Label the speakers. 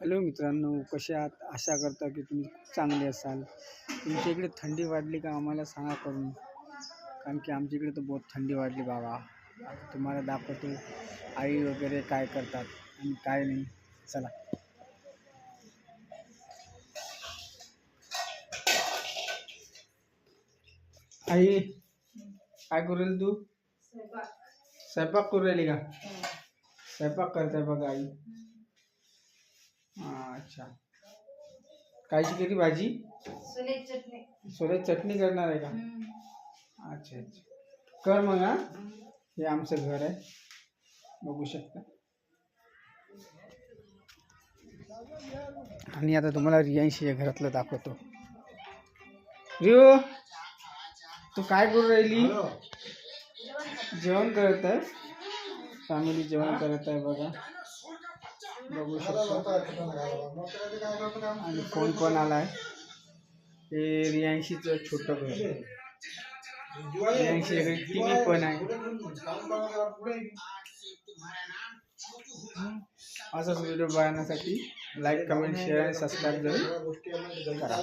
Speaker 1: Hello मित्रांनो कसे आहात? आशा करता की तुम्ही चांगले असाल. तुमच्या इकडे थंडी वाढली का आम्हाला सांगा करून. कारण की आमच्या इकडे तर बहुत थंडी वाढली बाबा. आता तुम्हाला दाखवतो आई वगैरे काय करतात आणि काय नाही. चला. आई काय करू राहिली तू? स्वयंपाक. करू राहिली का? स्वयंपाक करताय बघा आई. हा, अच्छा. कायची केली भाजी?
Speaker 2: सोले चटणी.
Speaker 1: सोल्याची चटणी करणार आहे का? अच्छा अच्छा. कर मग हा. हे आमचं घर आहे. बघू शकता. आणि आता तुम्हाला रियांशी या घरातलं दाखवतो. रिओ तू काय करू राहिली? जेवण करत आहे? फॅमिली जेवण करत आहे बघा. बघू शकता. आणि फोन पण आलाय? हे रियांशीचं छोटं घर आहे. रियांशी टी व्ही पण आहे. असाच व्हिडिओ बघण्यासाठी लाईक कमेंट शेअर सबस्क्राईब जरूर करा.